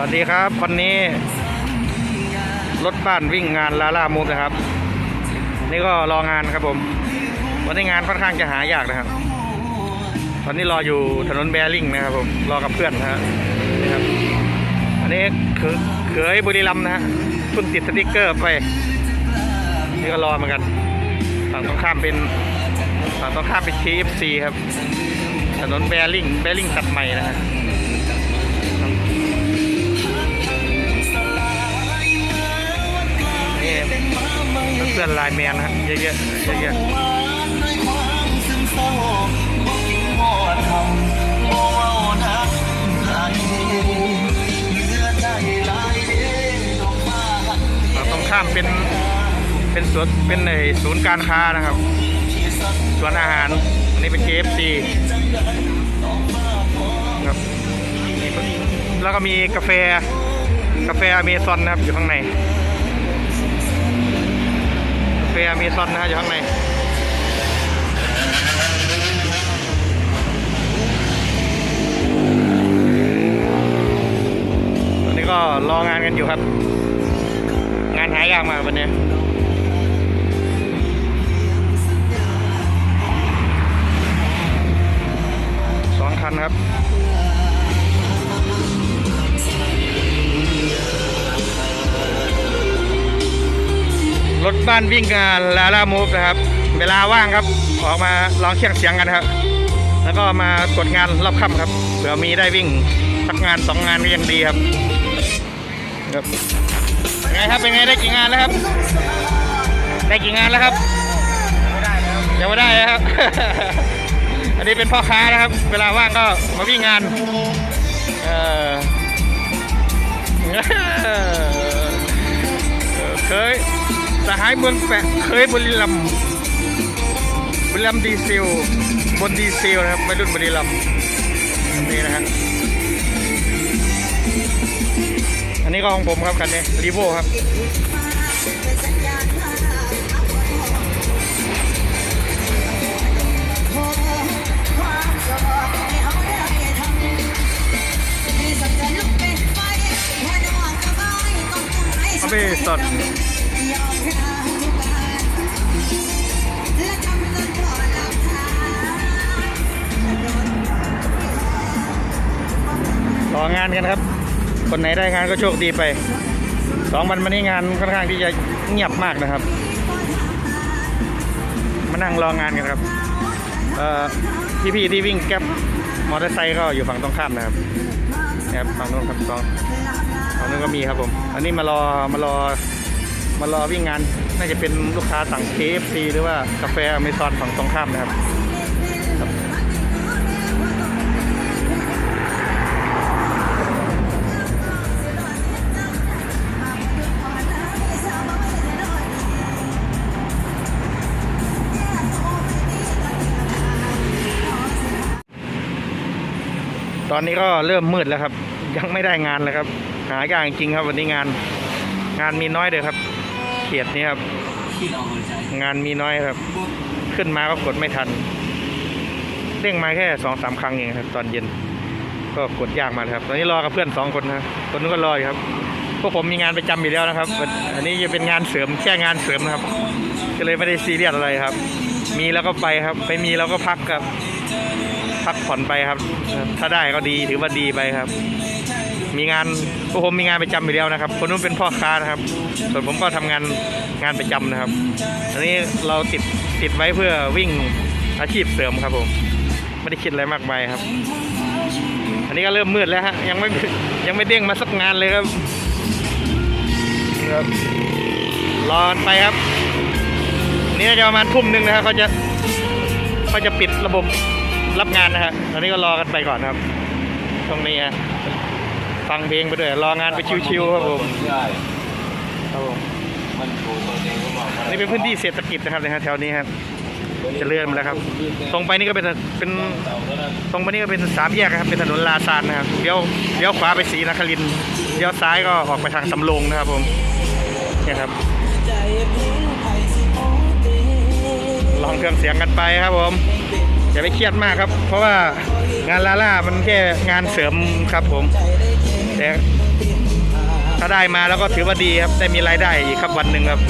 วัสดีครับ วันนี้ รถบ้านวิ่งงานลาล่ามูฟนะครับ นี่ก็รองานครับผม วันนี้งานค่อนข้างจะหายากนะครับ ตอนนี้รออยู่ถนนแบริ่งนะครับผม รอกับเพื่อนนะฮะนี่ครับ อันนี้คือเขยบุรีรัมนะฮะเพิ่งติดสติ๊กเกอร์ไป นี่ก็รอเหมือนกัน ฝั่งตรงข้ามเป็นฝั่งตรงข้ามเป็น KFC ครับ ถนนแบริ่งแบริ่งตัดใหม่นะฮะ เพื่อนลน์แมนฮะเยอะๆเยอะๆฝั่งตรงข้ามเป็นเป็นสวนเป็นในศูนย์การค้านะครับสวนอาหารอันนี้เป็น KFC ครับแล้วก็มีกาแฟกาแฟอเมซอนนะครับอยู่ข้างใน ฟอเมซอนนะฮะอยู่ข้างในตอนนี้ก็รองานกันอยู่ครับ งานหายากมากวันนี้สองคันครับ รถบ้านวิ่งงานลาล่ามูฟนะครับ เวลาว่างครับ ออกมาลองเชียงเสียงกันครับ แล้วก็มากดงานรอบค่ำครับเผื่อมีได้วิ่งสักงานสองงานก็ยังดีครับครับเป็นไงครับเป็นไงได้กี่งานแล้วครับ ได้กี่งานแล้วครับยังไม่ได้ครับ อันนี้เป็นพ่อค้านะครับ เวลาว่างก็มาวิ่งงาน เออเคย สหายเมืองแปะเคยบุรีรัมบุรีรัมดีเซลบนดีเซลนะครับไม่รุ่นบุรีรัมนี่นะฮะอันนี้ก็ของผมครับคันนี้รีโวครับเอาไปสดานกันครับ คนไหนได้งานก็โชคดีไปสองวันมานี้งานค่อนข้างที่จะเงียบมากนะครับ มานั่งรองานกันครับเอ่พี่ๆที่วิ่งแก๊ปมอเตอร์ไซค์ก็อยู่ฝั่งตรงข้ามนะครับนะครับฝั่งนู้นครับตรงฝั่งนู้นก็มีครับผม อันนี้มารอมารอมารอวิ่งงานน่าจะเป็นลูกค้าสั่ง KFC หรือว่ากาแฟอเมซอนฝั่งตรงข้ามนะครับ ตอนนี้ก็เริ่มมืดแล้วครับ ยังไม่ได้งานเลยครับ หายากจริงครับ วันนี้งาน งานมีน้อยเด้อครับเขียดนี้ครับ งานมีน้อยครับ ขึ้นมาก็กดไม่ทันเด้งมาแค่สองสามครั้งเองครับ ตอนเย็น ก็กดยากมากครับ ตอนนี้รอกับเพื่อนสองคนนะคนนู้นก็รออยู่ครับพวกผมมีงานประจำอยู่แล้วนะครับ อันนี้จะเป็นงานเสริมแค่งานเสริมนะครับ ก็เลยไม่ได้ซีเรียสอะไรครับ มีแล้วก็ไปครับไม่มีแล้วก็พักครับ พักผ่อนไปครับ ถ้าได้ก็ดีถือว่าดีไปครับ มีงานพวกผมมีงานประจำอยู่แล้วนะครับ คนนู้นเป็นพ่อค้านะครับ ส่วนผมก็ทำงานงานประจำนะครับอันนี้เราติดติดไว้เพื่อวิ่งอาชีพเสริมครับผมไม่ได้คิดอะไรมากมายครับ อันนี้ก็เริ่มมืดแล้วฮะยังไม่ยังไม่เด้งมาสักงานเลยครับครับรอไปครับ นี่จะประมาณทุ่มหนึ่งนะครับเขาจะเขาจะปิดระบบ รับงานนะฮะตอนนี้ก็รอกันไปก่อนครับ ตรงนี้ฮะฟังเพลงไปด้วยรองานไปชิวๆครับผมใช่ครับผมมันดูตัวเองก็บอกว่านี่เป็นพื้นที่เศรษฐกิจนะครับนะฮะแถวนี้ครับจะเลื่อนมาแล้วครับ ตรงไปนี่ก็เป็นเป็นตรงไปนี่ก็เป็นสามแยกครับ เป็นถนนลาซานนะครับเลี้ยวเลี้ยวขวาไปศรีนครินเลี้ยวซ้ายก็ออกไปทางสำโรงนะครับผมเนี่ยครับลองเครื่องเสียงกันไปครับผม อย่าไปเครียดมากครับ เพราะว่างานลาล่ามันแค่งานเสริมครับผม แต่ถ้าได้มาแล้วก็ถือว่าดีครับ ได้มีรายได้อีกครับวันหนึ่งครับ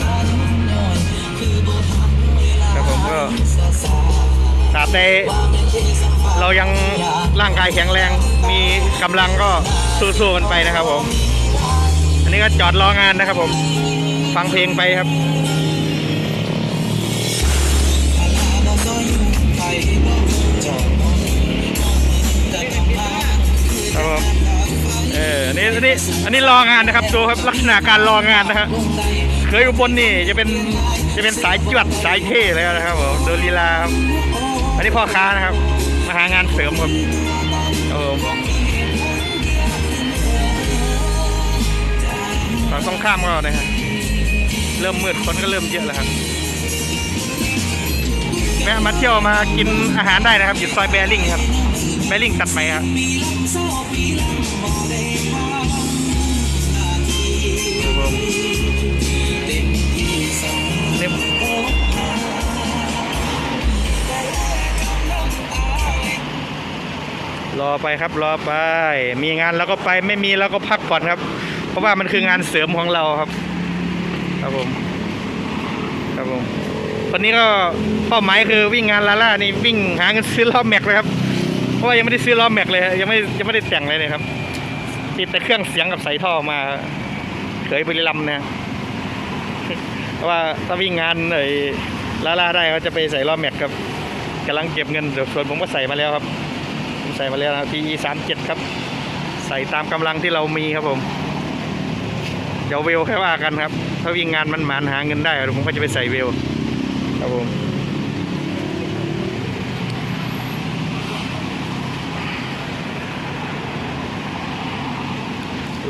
ครับผมก็ตราบใดเรายังร่างกายแข็งแรง มีกำลังก็สู้ๆกันไปนะครับผม อันนี้ก็จอดรองานนะครับผม ฟังเพลงไปครับ ครับผมเอออันนี้อันนี้อันนี้รองานนะครับดูครับลักษณะการรองานนะฮะเคยอุบลนี่จะเป็นจะเป็นสายจวดสายเท่เลยนะครับผมดูลีลาครับอันนี้พ่อค้านะครับมาหางานเสริมครับครับผมฝั่งตรงข้ามก็นะฮะเริ่มมืดคนก็เริ่มเยอะแล้วครับ แวะมาเที่ยวมากินอาหารได้นะครับ อยู่ซอยแบริ่งครับ แบริ่งตัดใหมครับครับผมเนี่ยรอไปครับรอไป มีงานเราก็ไปไม่มีเราก็พักผ่อนครับ เพราะว่ามันคืองานเสริมของเราครับ ครับผม ครับผม วันนี้ก็เป้าหมายคือวิ่งงานลาล่านี่วิ่งหาเงินซื้อล้อแม็กเลยครับ เพราะว่ายังไม่ได้ซื้อล้อแม็กเลย ยังไม่ยังไม่ได้แต่งเลยเลยครับติดแต่เครื่องเสียงกับใส่ท่อมาเคยบุรีรัมนะเพราะว่าถ้าวิ่งงานไอ้ลาลาได้เขาจะไปใส่ล้อแม็กกับกำลังเก็บเงินเดี๋ยส่วนผมก็ใส่มาแล้วครับผมใส่มาแล้วนะทีสามเจ็ดครับ ใส่ตามกำลังที่เรามีครับผมเดี๋ยวเวลแค่ว่ากันครับ ถ้าวิ่งงานมันหมานหาเงินได้ผมก็จะไปใส่เวล ครับผม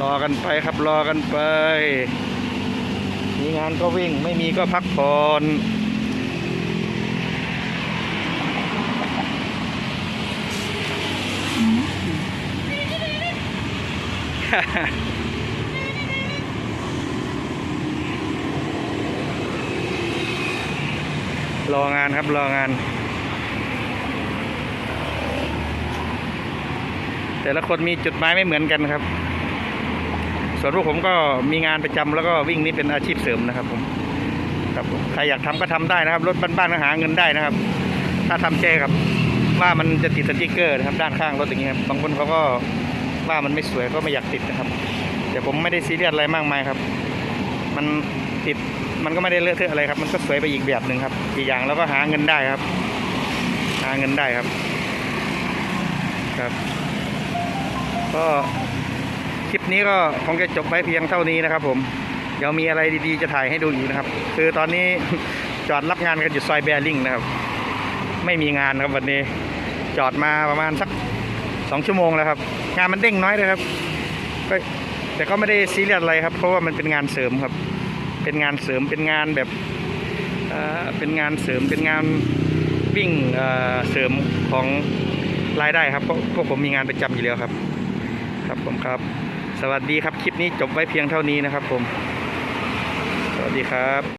รอกันไปครับรอกันไป มีงานก็วิ่งไม่มีก็พักผ่อนฮ่า รองานครับรองาน แต่ละคนมีจุดหมายไม่เหมือนกันครับ ส่วนพวกผมก็มีงานประจำแล้วก็วิ่งนี่เป็นอาชีพเสริมนะครับผมครับใครอยากทำก็ทำได้นะครับ รถบ้านๆก็หาเงินได้นะครับ ถ้าทำแจ้ครับ ว่ามันจะติดสติกเกอร์นะครับด้านข้างรถอย่างเงี้ยครับบางคนเขาก็ว่ามันไม่สวยก็ไม่อยากติดนะครับ แต่ผมไม่ได้ซีเรียสอะไรมากมายครับ มัน ติด มันก็ไม่ได้เลอะเทอะอะไรครับ มันก็สวยไปอีกแบบหนึ่งครับ อีกอย่างแล้วก็หาเงินได้ครับ หาเงินได้ครับ ครับ ก็คลิปนี้ก็คงจะจบไว้เพียงเท่านี้นะครับ ผมเดี๋ยวมีอะไรดีๆจะถ่ายให้ดูอีกนะครับ คือตอนนี้จอดรับงานกันอยู่ซอยแบริ่งนะครับ ไม่มีงานครับวันนี้ จอดมาประมาณสักสองชั่วโมงแล้วครับ งานมันเด้งน้อยเลยครับแต่ก็ไม่ได้ซีเรียสอะไรครับ เพราะว่ามันเป็นงานเสริมครับ เป็นงานเสริมเป็นงานแบบเป็นงานเสริมเป็นงานวิ่งเเสริมของรายได้ครับเพราะพวกผมมีงานประจำอยู่แล้วครับ ครับผมครับ สวัสดีครับคลิปนี้จบไว้เพียงเท่านี้นะครับผม สวัสดีครับ